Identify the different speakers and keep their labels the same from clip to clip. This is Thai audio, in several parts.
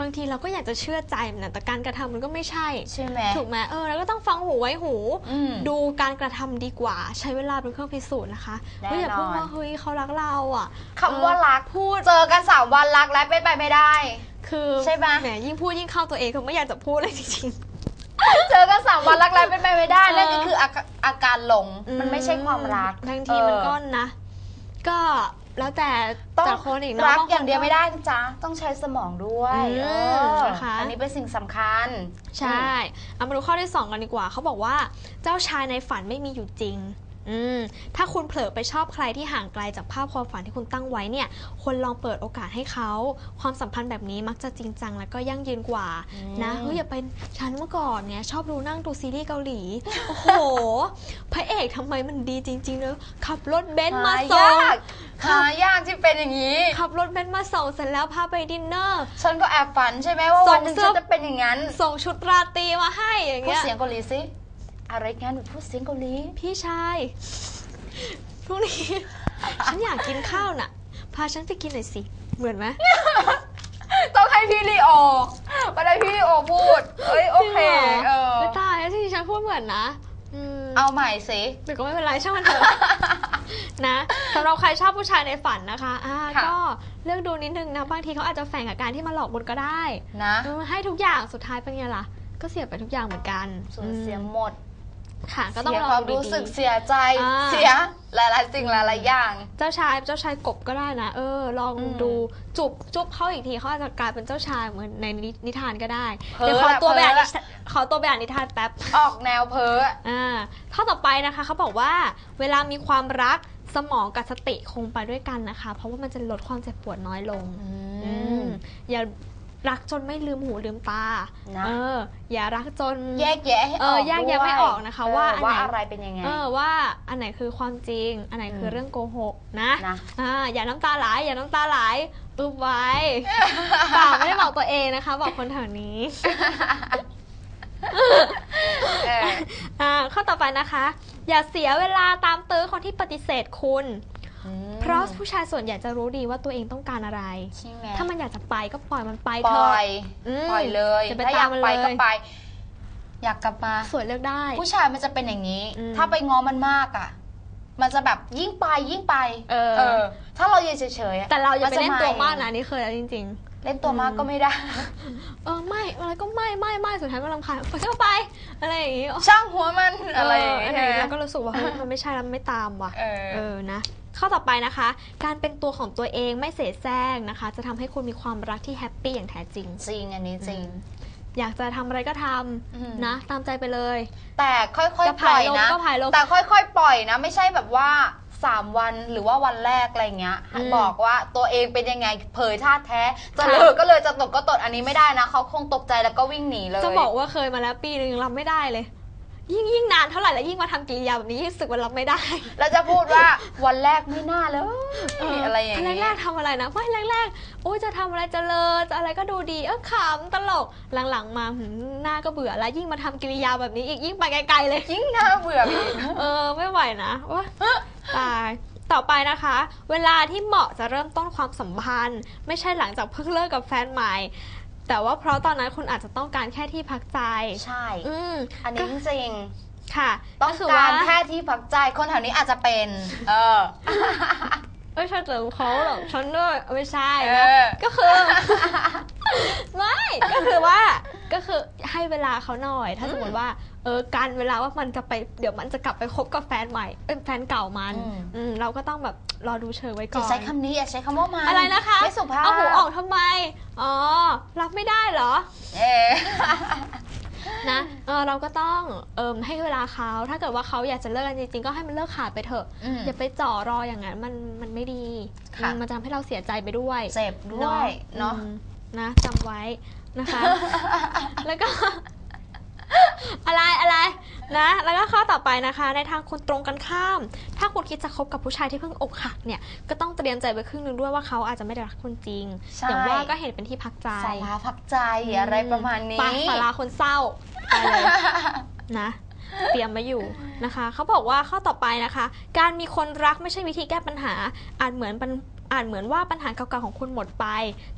Speaker 1: บางทีเราก็อยากจะเชื่อใจมันนะแต่การกระทำมันก็ไม่ใช่
Speaker 2: ใช่ไหม
Speaker 1: ถูกไหมเออแล้วก็ต้องฟังหูไว้หู
Speaker 2: อืม
Speaker 1: ดูการกระทำดีกว่า ใช้เวลาเป็นเครื่องพิสูจน์นะคะ
Speaker 2: แน่
Speaker 1: เฮ้ยอย่าเพิ่ง
Speaker 2: นอน
Speaker 1: ว่าเฮ้ยเขารักเราอะ
Speaker 2: คำว่ารัก
Speaker 1: พูด
Speaker 2: เจอกันสามวันรักแล้วเป็นไปไม่ได้
Speaker 1: คือ
Speaker 2: ใช่ปะ
Speaker 1: แหมยิ่งพูดยิ่งเข้าตัวเองคือไม่อยากจะพูดเลยจริง
Speaker 2: เจอกันสามวันรักแล้วเป็นไปไม่ได้
Speaker 1: เออ
Speaker 2: นั่นก็คืออาการอาการหลง
Speaker 1: ๆ
Speaker 2: มันไม่ใช่ความรัก
Speaker 1: บางทีมันก็
Speaker 2: เออ
Speaker 1: นะ ก็ แล้วแต่
Speaker 2: ต้อง
Speaker 1: แต่คนอีกเนาะ
Speaker 2: รัก
Speaker 1: บค
Speaker 2: อย่างเดียวไม่ได้นะจ๊ะต้องใช้สมองด้วย
Speaker 1: อืม
Speaker 2: เออ
Speaker 1: นะคะ
Speaker 2: อันนี้เป็นสิ่งสำคัญ
Speaker 1: ใช่เอามาดูข้อที่2กันดีกว่า เขาบอกว่าเจ้าชายในฝันไม่มีอยู่จริง อืมถ้าคุณเผลอไปชอบใครที่ห่างไกลจากภาพความฝันที่คุณตั้งไว้เนี่ยควรลองเปิดโอกาสให้เขาความสัมพันธ์แบบนี้มักจะจริงจังแล้วก็ยั่งยืนกว่า
Speaker 2: อืม
Speaker 1: นะเฮ้ยอย่าเป็นฉันเมื่อก่อนเนี่ยชอบดูนั่งดูซีรีส์เกาหลี โอ้โห พระเอกทำไมมันดีจริงๆเนอะขับรถเบนซ์มา
Speaker 2: หา
Speaker 1: ส่ง
Speaker 2: ยากหายากที่เป็นอย่างนี้
Speaker 1: ขับรถเบนซ์มาส่งเสร็จแล้วพาไปดินเนอร์
Speaker 2: ฉันก็แอบฝันใช่ไหมว่า
Speaker 1: ส่
Speaker 2: วั
Speaker 1: ง
Speaker 2: นหนึ่ง
Speaker 1: เสื้อ
Speaker 2: ฉันจะเป็นอย่างนั้น
Speaker 1: ส่งชุดราตรีมาให้อย่าง
Speaker 2: พูด
Speaker 1: เงี้ย
Speaker 2: เสียงเกาหลีสิ อะไรงั้นพูดเสียงเกาหลี
Speaker 1: พี่ชายพรุ่งนี้ ฉันอยากกินข้าวน่ะ พาฉันไปกินหน่อยสิ เหมือนไหม
Speaker 2: ต้องให้พี่ลีโอมาได้พี่ลีโอพูดเอ้ยโอเค
Speaker 1: จริงหร
Speaker 2: เออ
Speaker 1: ไม่ตายแล้วที่ฉันพูดเหมือนนะอืม
Speaker 2: เอาใหม่สิ
Speaker 1: แต่ก็ไม่เป็นไรช่างมันเถอะนะสำหรับใครชอบผู้ชายในฝันนะคะอ่า
Speaker 2: ค่ะ
Speaker 1: ก็เลือกดูนิดนึงนะบางทีเขาอาจจะแฝงกับการที่มาหลอกบุญก็ได้
Speaker 2: นะ
Speaker 1: เออให้ทุกอย่างสุดท้ายเป็นไงล่ะก็เสียไปทุกอย่างเหมือนกัน
Speaker 2: สูญเสีย
Speaker 1: อืม
Speaker 2: หมด
Speaker 1: ค่ะ ก็ต้อง
Speaker 2: เสีย
Speaker 1: รอ
Speaker 2: ความ
Speaker 1: ดู
Speaker 2: รู้
Speaker 1: ดี
Speaker 2: สึก
Speaker 1: ๆ
Speaker 2: เสียใจ
Speaker 1: อ่า
Speaker 2: เสียหลายๆสิ่งหลายๆอย่าง
Speaker 1: เจ้าชายเจ้าชายกบก็ได้นะ เออ ลอง
Speaker 2: อืม
Speaker 1: ดูจุบจุบเขาอีกทีเขาอาจจะกลายเป็นเจ้าชายเหมือนในนิทานก็ได้
Speaker 2: เพ้อ
Speaker 1: เดี๋ยวขอ
Speaker 2: ละ
Speaker 1: ตัวไปอ่าน
Speaker 2: เพ้อละ
Speaker 1: นิทานขอตัวไปอ่านนิทานแป๊บ
Speaker 2: ออกแนวเพ้อ
Speaker 1: อ่าข้อต่อไปนะคะเขาบอกว่าเวลามีความรักสมองกับสติคงไปด้วยกันนะคะ เพราะว่ามันจะลดความเจ็บปวดน้อยลงอืม อย่า รักจนไม่ลืมหูลืมตา
Speaker 2: นะ
Speaker 1: เออ อย่ารักจน
Speaker 2: แยกแยะให้อ
Speaker 1: เอ
Speaker 2: อ
Speaker 1: อกแยกแยะ
Speaker 2: ด้วย
Speaker 1: ไม่ออกนะคะ
Speaker 2: เออ
Speaker 1: ว่าอันไหน
Speaker 2: ว่าอะไรเป็นยังไง
Speaker 1: เออว่าอันไหนคือความจริง อันไหนคือ
Speaker 2: ม
Speaker 1: เรื่องโกหกนะ
Speaker 2: นะ
Speaker 1: อ่าอย่าน้ำตาไหลอย่าน้ำตาไหลอึบไว้เปล่าไม่ได้บอกตัวเองนะคะ บอกคนแถวนี้
Speaker 2: เออ
Speaker 1: อ่าข้อต่อไปนะคะ อย่าเสียเวลาตามตื้อคนที่ปฏิเสธคุณเพ ราะผู้ชายส่วนใหญ่จะรู้ดีว่าตัวเองต้องการอะไร
Speaker 2: ใช่ไหม
Speaker 1: ถ้ามันอยากจะไปก็ปล่อยมันไป
Speaker 2: ป
Speaker 1: เถ
Speaker 2: ล่อ
Speaker 1: อะ
Speaker 2: ย
Speaker 1: อืม
Speaker 2: ปล่อยเลย
Speaker 1: จะไป
Speaker 2: ถ้าอยาก
Speaker 1: ตามมัน
Speaker 2: ไป
Speaker 1: เลย
Speaker 2: ก็ไป อยากกลับมา
Speaker 1: สวยเลือกได้
Speaker 2: ผู้ชายมันจะเป็นอย่างนี้
Speaker 1: อืม
Speaker 2: ถ้าไปง้อมันมากอะ มันจะแบบยิ่งไปยิ่งไป
Speaker 1: เออ
Speaker 2: ถ้าเรายืนเฉยๆอะ
Speaker 1: แต่เราอย่าไป
Speaker 2: จะ
Speaker 1: เล่นตัวมากนะนี่เคยแล้วจริง
Speaker 2: เล่นตัวมาก
Speaker 1: อืม
Speaker 2: ก็ไม่ได้
Speaker 1: ๆ เออไม่อะไรก็ไม่ไม่ไม่สุดท้ายมันรำคาญไปก็ไป อะไรอย่างงี้
Speaker 2: ช่างหัวมันอะไรอย่าง
Speaker 1: เอ
Speaker 2: เงี้
Speaker 1: อยแล้วก็รู้สึกว่าเฮ้ยมันไม่ใช่แล้วมันไม่ตามว่ะ
Speaker 2: เออ
Speaker 1: เออนะ ข้อต่อไปนะคะ การเป็นตัวของตัวเองไม่เสแสร้งนะคะ จะทำให้คุณมีความรักที่แฮปปี้อย่างแท้จริง
Speaker 2: จริงอันนี้จริง
Speaker 1: อยากจะทำอะไรก็ท
Speaker 2: อืมำ
Speaker 1: นะ ตามใจไปเลย
Speaker 2: แต่ค่อย
Speaker 1: จะ
Speaker 2: ๆปล่อย
Speaker 1: ผายลม
Speaker 2: นะ
Speaker 1: ก็ผายลม
Speaker 2: แต่ค่อยๆ ปล่อยนะ ไม่ใช่แบบว่าสามวันหรือว่าวันแรกอะไรเงี้ย
Speaker 1: อืม
Speaker 2: บอกว่าตัวเองเป็นยังไงเผยท่าแท้จะ
Speaker 1: ค่ะ
Speaker 2: เลิกก็เลยจะตกก็ตดอันนี้ไม่ได้นะเขาคงตกใจแล้วก็วิ่งหนีเลย
Speaker 1: จะบอกว่าเคยมาแล้วปีหนึ่งรับไม่ได้เลย ยิ่งยิ่งนานเท่าไหร่แล้วยิ่งมาทำกิริยาแบบนี้ยิ่งรู้สึกว่ารับไม่ได้
Speaker 2: แล้วจะพูดว่าวันแรกไม่น่าเลยอะไรอย่าง
Speaker 1: แร
Speaker 2: เงี้
Speaker 1: ก
Speaker 2: ย
Speaker 1: แรกๆทำอะไรนะไม่แรกๆโอ้ยจะทำอะไรจะเลอจะอะไรก็ดูดีเออขำตลกหลังๆ มาหืมหน้าก็เบื่อแล้วยิ่งมาทำกิริยาแบบนี้อีกยิ่งไปไกลๆเลย
Speaker 2: ยิ่งน่าเบื่อไปอีก
Speaker 1: เออไม่ไหวนะว่าตายต่อไปนะคะ เวลาที่เหมาะจะเริ่มต้นความสัมพันธ์ ไม่ใช่หลังจากเพิ่งเลิกกับแฟนใหม่ แต่ว่าเพราะตอนนั้นคุณอาจจะต้องการแค่ที่พักใจ
Speaker 2: ใช่
Speaker 1: อืม
Speaker 2: อันนี้จริง
Speaker 1: ค่ะ
Speaker 2: ๆต้อง
Speaker 1: คื
Speaker 2: การ
Speaker 1: ว่า
Speaker 2: แค่ที่พักใจ คนแถวนี้อาจจะเป็น เออ
Speaker 1: เอ้ยฉันเจอเขาหรอกฉันด้วยไม่ใช่
Speaker 2: เอ
Speaker 1: นะ
Speaker 2: อ
Speaker 1: ก็คือ ไม่ ก็คือว่า ก็คือให้เวลาเขาหน่อย ถ้าสมมติว่าเออการเวลาว่ามันจะไปเดี๋ยวมันจะกลับไปคบกับแฟนใหม่เป็นแฟนเก่ามัน
Speaker 2: อืม
Speaker 1: อืมเราก็ต้องแบบรอดูเชิงไว้
Speaker 2: อ
Speaker 1: ก่
Speaker 2: ย่า
Speaker 1: อน
Speaker 2: ใช้คำนี้อย่าใช้คำว่ามัน
Speaker 1: อะไรนะคะ
Speaker 2: ไม่สุภาพ
Speaker 1: เอาหูออกทำไมอ๋อรับไม่ได้เหรอ
Speaker 2: เออ
Speaker 1: นะเออเราก็ต้องเอิมให้เวลาเขาถ้าเกิดว่าเขาอยากจะเลิกกันจริงๆก็ให้มันเลิกขาดไปเถอะ
Speaker 2: อืม
Speaker 1: อย่าไปจ่อรออย่างนั้นมันมันไม่ดี
Speaker 2: ค่ะ
Speaker 1: อืมมันจะทำให้เราเสียใจไปด้วย
Speaker 2: เจ็บด้วยเนาะ
Speaker 1: อืมนะจำไว้ นะคะ แล้วก็ อะไรอะไรนะ แล้วก็ข้อต่อไปนะคะ ในทางคุณตรงกันข้าม ถ้าคุณคิดจะคบกับผู้ชายที่เพิ่งอกหักเนี่ย ก็ต้องเตรียมใจไว้ครึ่งหนึงด้วยว่าเขาอาจจะไม่ได้รักคุณจริง
Speaker 2: ใช่
Speaker 1: อย่างว่าก็เห็นเป็นที่พักใจ
Speaker 2: สาราพักใจอะไรประมาณนี้
Speaker 1: ไปสาราคนเศร้าไปเลยนะ เตรียมมาอยู่นะคะ เขาบอกว่าข้อต่อไปนะคะ การมีคนรักไม่ใช่วิธีแก้ปัญหา อาจเหมือนเป็น อาจเหมือนว่าปัญหาเก่าๆของคุณหมดไป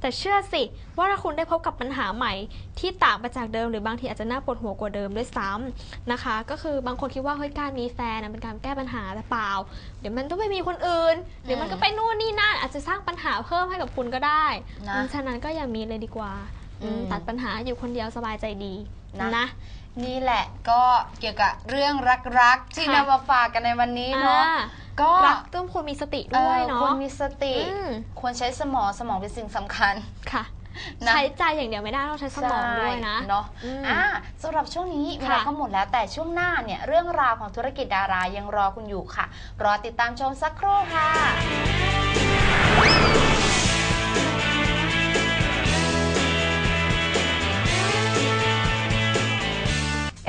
Speaker 1: แต่เชื่อสิว่าถ้าคุณได้พบกับปัญหาใหม่ ที่ต่างไปจากเดิมหรือบางทีอาจจะน่าปวดหัวกว่าเดิมด้วยซ้ำนะคะ ก็คือบางคนคิดว่าเฮ้ยการมีแฟนนะเป็นการแก้ปัญหาแต่เปล่า เดี๋ยวมันต้องไปมีคนอื่นเดี๋ยวมันก็ไปนู่นนี่นั่นอาจจะสร้างปัญหาเพิ่มให้กับคุณก็ได้
Speaker 2: นะ
Speaker 1: อืมฉะนั้นก็อย่ามีเลยดีกว่าอืม
Speaker 2: อืม
Speaker 1: ตัดปัญหาอยู่คนเดียวสบายใจดี
Speaker 2: นะ
Speaker 1: นะ
Speaker 2: นี่แหละก็เกี่ยวกับเรื่องรักๆ ที่
Speaker 1: ค่ะ
Speaker 2: นำมาฝากกันในวันนี้เนาะ
Speaker 1: อ่า
Speaker 2: ก็
Speaker 1: รักต้องควรมีสติ
Speaker 2: เอ่
Speaker 1: ด้วย
Speaker 2: อ
Speaker 1: เนาะ
Speaker 2: ควรมีสติ
Speaker 1: อืม
Speaker 2: ควรใช้สมองสมองเป็นสิ่งสำคัญ
Speaker 1: ค่ะ
Speaker 2: นะ
Speaker 1: ใช้ใจอย่างเดียวไม่ได้ต้องใช้สมองด้วยนะ
Speaker 2: ใช่เนาะ
Speaker 1: อืม
Speaker 2: อ่าสำหรับช่วงนี้เว
Speaker 1: ค่ะ
Speaker 2: ลาก็หมดแล้วแต่ช่วงหน้าเนี่ยเรื่องราวของธุรกิจดารายังรอคุณอยู่ค่ะ รอติดตามชมสักครู่ค่ะ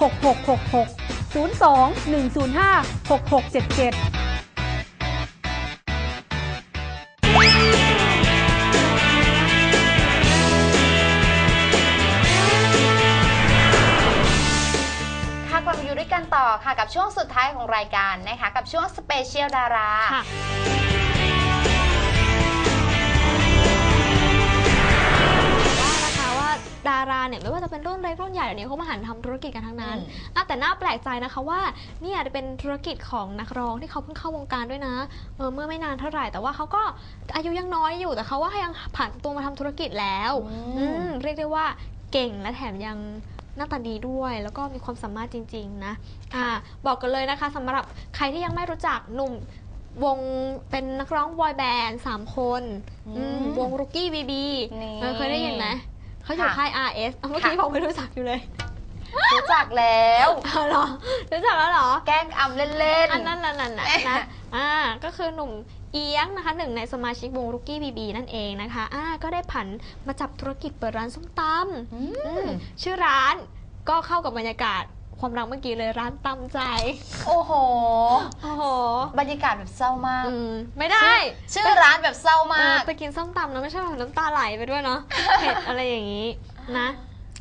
Speaker 3: 6666 02 105 6677
Speaker 2: ค่ะกลับมาอยู่ด้วยกันต่อค่ะกับช่วงสุดท้ายของรายการนะคะ กับช่วงสเปเชียลดารา
Speaker 1: ค่ะว่า เนี่ยไม่ว่าจะเป็นรุ่นเล็กรุ่นใหญ่เดี๋ยวนี้เขามาหันทำธุรกิจกันทั้งนั้น
Speaker 2: อืม
Speaker 1: อะแต่น่าแปลกใจนะคะว่าเนี่ยจะเป็นธุรกิจของนักร้องที่เขาเพิ่งเข้าวงการด้วยนะเออเมื่อไม่นานเท่าไหร่แต่ว่าเขาก็อายุยังน้อยอยู่แต่เขาว่ายังผ่านตัวมาทำธุรกิจแล้วอืมเรียกได้ว่าเก่งและแถมยังหน้าตาดีด้วยแล้วก็มีความสามารถจริง ๆ นะอ่าบอกกันเลยนะคะสำหรับใครที่ยังไม่รู้จักหนุ่มวงเป็นนักร้องบอยแบนด์สามคน
Speaker 2: อืม
Speaker 1: อืมวงรุกี้บีบี
Speaker 2: นี่
Speaker 1: เคยได้ยินไหม เขาอยู่
Speaker 2: ค่ะ
Speaker 1: ค่าย RS เอาเมื่อกี้
Speaker 2: ค่ะ
Speaker 1: บอกไม่รู้จักอยู่เลย
Speaker 2: รู้จักแล้ว
Speaker 1: เอาเหรอรู้จักแล้วเหรอ
Speaker 2: แกล้งอำเล่นๆ
Speaker 1: อันนั้นนั่นนั่นน่ะนะอ่า ก็คือหนุ่มเอียงนะคะหนึ่งในสมาชิกวงรุกี้บีบีนั่นเองนะคะ อ่า ก็ได้ผันมาจับธุรกิจเปิดร้านส้มตำ
Speaker 2: อื
Speaker 1: อื
Speaker 2: ม
Speaker 1: มชื่อร้านก็เข้ากับบรรยากาศ ความรักเมื่อกี้เลยร้านตำใจ
Speaker 2: โอ้โห
Speaker 1: โอ้โห
Speaker 2: บรรยากาศแบบเศร้ามาก
Speaker 1: อืมไม่ได้
Speaker 2: ชื่อร้านแบบเศร้า
Speaker 1: เอ
Speaker 2: มา
Speaker 1: อก ไปกินส้มตำนะไม่ใช่แบบน้ำตาไหลไปด้วยเนาะ เผ็ดอะไรอย่างนี้นะ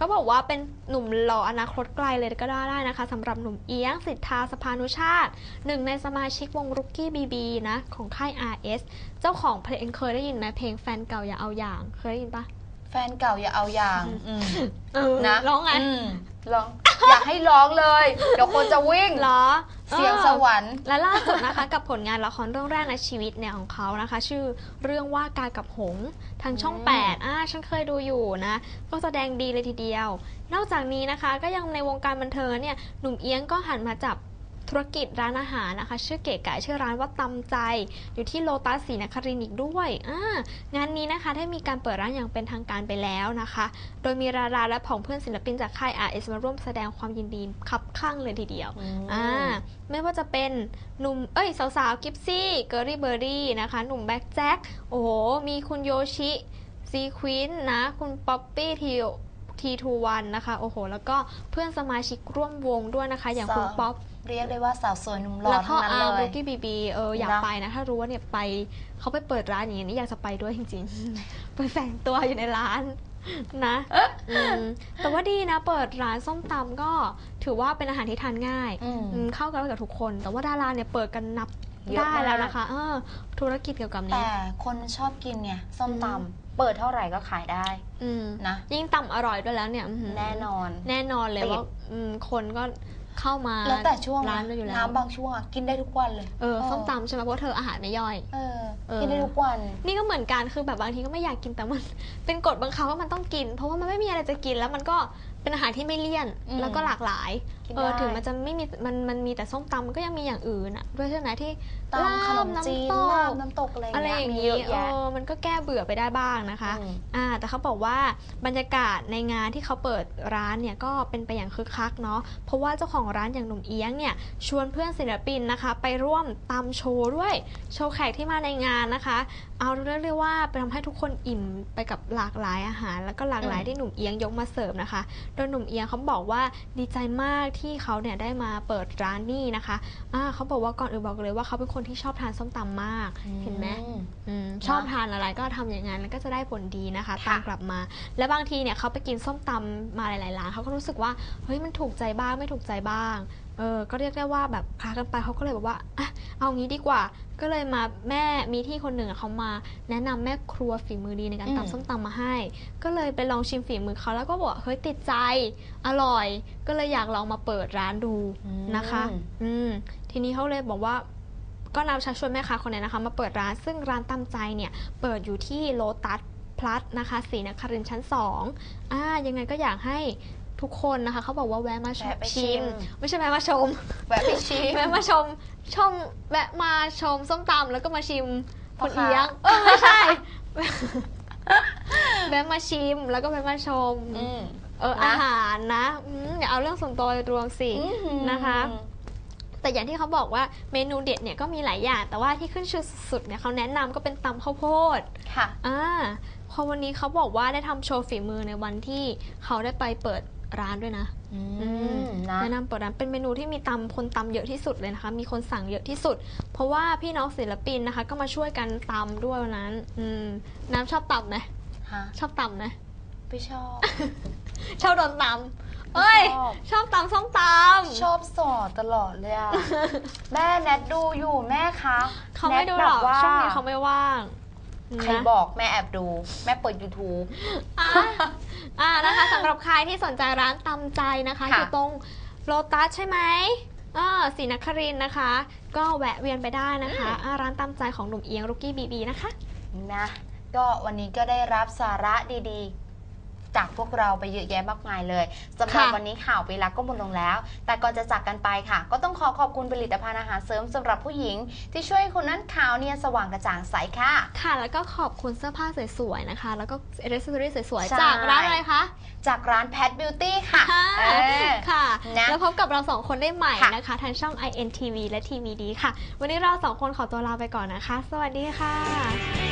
Speaker 1: ก็บอกว่าเป็นหนุ่มหล่ออนาคตไกลเลยก็ได้ได้นะคะสำหรับหนุ่มเอียงสิทธาสภานุชาติ หนึ่งในสมาชิกวงรุกกี้บีบีนะ ของค่าย RS เจ้าของเพลงเคยได้ยินไหมเพลงแฟนเก่าอย่าเอาอย่าง เคยได้ยินปะ
Speaker 2: แฟนเก่าอย่าเอาอย่างอืม
Speaker 1: เออ
Speaker 2: นะ
Speaker 1: ร้องไง
Speaker 2: มร้อง อยากให้ร้องเลย เดี๋ยวคนจะวิ่ง
Speaker 1: เหรอ
Speaker 2: เสียง
Speaker 1: ออ
Speaker 2: สวรรค์
Speaker 1: และล่าสุดนะคะ กับผลงานละครเรื่องแรกในชีวิตเนี่ยของเขานะคะ ชื่อเรื่องว่ากายกับหงส์ทางช่อง
Speaker 2: อืม
Speaker 1: 8อ่าฉันเคยดูอยู่นะ ก็แสดงดีเลยทีเดียว นอกจากนี้นะคะ ก็ยังในวงการบันเทิงเนี่ยหนุ่มเอียงก็หันมาจับ ธุรกิจร้านอาหารนะคะ ชื่อเก๋ไก่ชื่อร้านว่าตำใจ อยู่ที่โลตัสศรีนครินทร์อีกด้วยอ่างานนี้นะคะได้มีการเปิดร้านอย่างเป็นทางการไปแล้วนะคะ โดยมีดาราและผองเพื่อนศิลปินจากค่าย RS มาร่วมแสดงความยินดีขับข้างเลยทีเดียวอ่าไม่ว่าจะเป็นหนุ่มเอ้ยสาวๆกิฟซี่เกอรี่เบอร์รี่นะคะหนุ่มแบ็คแจ็คโอ้โหมีคุณโยชิซีควินนะ คุณป๊อปปี้ทีทีทูวันนะคะ โอ้โห แล้วก็เพื่อนสมาชิกร่วมวงด้วยนะคะ อย่างคุณ
Speaker 2: สาว
Speaker 1: ป๊อป
Speaker 2: เรียกได้ว่าสาวสวยหนุ่มหล่อ
Speaker 1: แล้วก็
Speaker 2: ทั้งนั้น
Speaker 1: อาร์
Speaker 2: เล
Speaker 1: ลู
Speaker 2: ย
Speaker 1: กี้บีบีเอออยาก
Speaker 2: นะ
Speaker 1: ไปนะถ้ารู้ว่าเนี่ยไปเขาไปเปิดร้านอย่างนี้นี่อยากจะไปด้วยจริงๆ ไปแฝงตัวอยู่ในร้านนะอืมแต่ว่าดีนะเปิดร้านส้มตำก็ถือว่าเป็นอาหารที่ทานง่าย
Speaker 2: อืม
Speaker 1: อืมเข้ากันได้กับทุกคน แต่ว่าดาราเนี่ยเปิดกันนับ
Speaker 2: เยอะ
Speaker 1: ได้
Speaker 2: มาก
Speaker 1: แล้วนะคะเออธุรกิจเกี่ยวกับนี้
Speaker 2: แต่คนมันชอบกินไงส้มตำเปิดเท่าไหร่ก็ขายได้
Speaker 1: อืม
Speaker 2: นะ
Speaker 1: ยิ่งต่ำอร่อยด้วยแล้วเนี่ยอื้อหื
Speaker 2: แน่นอน
Speaker 1: แน่นอนเลย
Speaker 2: ติด
Speaker 1: ว่าอืมคนก็ เข้ามา
Speaker 2: แล้วแต่ช่วง
Speaker 1: ร้านเราอยู่แล้ว
Speaker 2: น้ำบางช่วงอะกินได้ทุกวันเลย
Speaker 1: เออส้มตำใช่ไหมเพราะเธออาหารไม่ย่อย
Speaker 2: เออ
Speaker 1: เออ
Speaker 2: กินได้ทุกวัน
Speaker 1: นี่ก็เหมือนกันคือแบบบางทีก็ไม่อยากกินแต่มัน เป็นกฎบังคับว่ามันต้องกิน เพราะว่ามันไม่มีอะไรจะกินแล้วมันก็ เป็นอาหารที่ไม่เลี่ยน
Speaker 2: อืม
Speaker 1: แล้วก็หลากหลาย
Speaker 2: กิน
Speaker 1: เออ
Speaker 2: ได้
Speaker 1: ถึงมันจะไม่มีมันมันมีแต่ส้มตำมันก็ยังมีอย่างอื่นอะด้วยใช่ไหมที่
Speaker 2: ตำขนมจีน
Speaker 1: ลา
Speaker 2: ลา
Speaker 1: บบ
Speaker 2: น้ำตกอะไร
Speaker 1: อะไร
Speaker 2: เงี้ย
Speaker 1: อย่าง
Speaker 2: มี
Speaker 1: นี้
Speaker 2: เยอะ
Speaker 1: เอ
Speaker 2: แยะ
Speaker 1: อมันก็แก้เบื่อไปได้บ้างนะคะ
Speaker 2: อืม
Speaker 1: อ่าแต่เขาบอกว่าบรรยากาศในงานที่เขาเปิดร้านเนี่ยก็เป็นไปอย่างคึกคักเนาะเพราะว่าเจ้าของร้านอย่างหนุ่มเอียงเนี่ยชวนเพื่อนศิลปินนะคะ ไปร่วมตำโชว์ด้วยโชว์แขกที่มาในงานนะคะ เอาเรียกได้ว่าไปทำให้ทุกคนอิ่มไปกับหลากหลายอาหาร แล้วก็หลากหลาย
Speaker 2: อืม
Speaker 1: ที่หนุ่มเอียงยกมาเสิร์ฟนะคะโดยหนุ่มเอียงเขาบอกว่าดีใจมากที่เขาเนี่ยได้มาเปิดร้านนี่นะคะอ่าเขาบอกว่าก่อนอื่นบอกเลยว่าเขาเป็นคนที่ชอบทานส้มตำมาก เห็นไหม
Speaker 2: อืม
Speaker 1: อืม ชอบทานอะไรก็ทำอย่างนั้นแล้วก็จะได้ผลดีนะคะ
Speaker 2: ค่ะ
Speaker 1: ตามกลับมา และบางทีเนี่ยเขาไปกินส้มตำมาหลายๆร้านเขาก็รู้สึกว่าเฮ้ยมันถูกใจบ้างไม่ถูกใจบ้างเออก็เรียกได้ว่าแบบคลากันไปเขาก็เลยบอกว่าอะเอางี้ดีกว่า ก็เลยมาแม่มีที่คนหนึ่งอะเขามาแนะนำแม่ครัวฝีมือดีในการ
Speaker 2: อืม
Speaker 1: ตำส้มตำมาให้ ก็เลยไปลองชิมฝีมือเขาแล้วก็บอกเฮ้ยติดใจ อร่อย ก็เลยอยากลองมาเปิดร้านดูนะคะ อืมทีนี้เขาเลยบอกว่า ก็นำชักชวนแม่ค้าคนนี้นะคะ มาเปิดร้านซึ่งร้านตำใจเนี่ยเปิดอยู่ที่โลตัสพลัสนะคะศรีนครินทร์ชั้นสองอ่ายังไงก็อยากให้ทุกคนนะคะเขาบอกว่าแวะมาชม
Speaker 2: แวะไปชิ
Speaker 1: ชิม
Speaker 2: ม
Speaker 1: ไม่ใช่แวะมาชม
Speaker 2: แวะไปชิม
Speaker 1: แวะมาชมชมแวะมาชมส้มตำแล้วก็มาชิม
Speaker 2: พ่
Speaker 1: ค
Speaker 2: อนค้า
Speaker 1: เอียงเออไม่ใช่ แวะมาชิมแล้วก็แวะมาชม
Speaker 2: อืม
Speaker 1: เออ
Speaker 2: นะ
Speaker 1: อาหารนะอืมอย่าเอาเรื่องส่วนตัวไปรวมสิ นะคะ แต่อย่างที่เขาบอกว่าเมนูเด็ดเนี่ยก็มีหลายอย่าง แต่ว่าที่ขึ้นชื่อสุดๆเนี่ยเขาแนะนำก็เป็นตำข้าวโพด
Speaker 2: ค่ะ
Speaker 1: อ่าพอวันนี้เขาบอกว่าได้ทำโชว์ฝีมือในวันที่เขาได้ไปเปิดร้านด้วยนะ
Speaker 2: อื
Speaker 1: อื
Speaker 2: มนะ
Speaker 1: แนะนำเปิดร้านเป็นเมนูที่มีตำคนตำเยอะที่สุดเลยนะคะ มีคนสั่งเยอะที่สุด เพราะว่าพี่น้องศิลปินนะคะ ก็มาช่วยกันตำด้วยวันนั้น อืมน้ำชอบตำไหม
Speaker 2: ฮะ
Speaker 1: ชอบตำไหม
Speaker 2: ไม่ชอบ
Speaker 1: ชอบโดนตำ เอ้ย
Speaker 2: ชอบ
Speaker 1: ชอบตำส้มตำ
Speaker 2: ชอบสอดตลอดเลยอะแม่แนทดูอยู่แม่คะ
Speaker 1: เขาไม่ดูหรอก
Speaker 2: แนทแบบว่า
Speaker 1: ช่วงนี้เขาไม่ว่าง
Speaker 2: ใคร
Speaker 1: นะ
Speaker 2: บอกแม่แอบดู แม่เปิด YouTube
Speaker 1: อะอ่านะคะสำหรับใครที่สนใจร้านตำใจนะคะ
Speaker 2: ค่ะ
Speaker 1: อยู่ตรงโลตัสใช่ไหมอ่าศรีนครินทร์นะคะ ก็แวะเวียนไปได้นะคะอ่าร้านตำใจของหนุ่มเอียงรุกี้บีบีนะคะ
Speaker 2: นะ ก็วันนี้ก็ได้รับสาระดีๆ จากพวกเราไปเยอะแยะมากมายเลยสำหรับ
Speaker 1: ค่ะ
Speaker 2: วันนี้ข่าวเวลาก็หมดลงแล้ว แต่ก่อนจะจากกันไปค่ะ ก็ต้องขอขอบคุณผลิตภัณฑ์อาหารเสริมสำหรับผู้หญิง ที่ช่วยให้คุณนั้นขาวเนียนสว่างกระจ่างใสค่ะ
Speaker 1: ค่ะ แล้วก็ขอบคุณเสื้อผ้าสวยๆนะคะ แล้วก็เอเซอรี่สวย
Speaker 2: ใช่
Speaker 1: ๆ จากร้านอะไรคะ
Speaker 2: จากร้าน Pet Beauty ค่ะเออ
Speaker 1: ค่ะ
Speaker 2: นะ
Speaker 1: แล้วพบกับเราสองคนได้ใหม่
Speaker 2: ค่ะ
Speaker 1: นะคะ ทางช่อง INTV และ TVD ค่ะ วันนี้เราสองคนขอตัวลาไปก่อนนะคะ สวัสดีค่ะ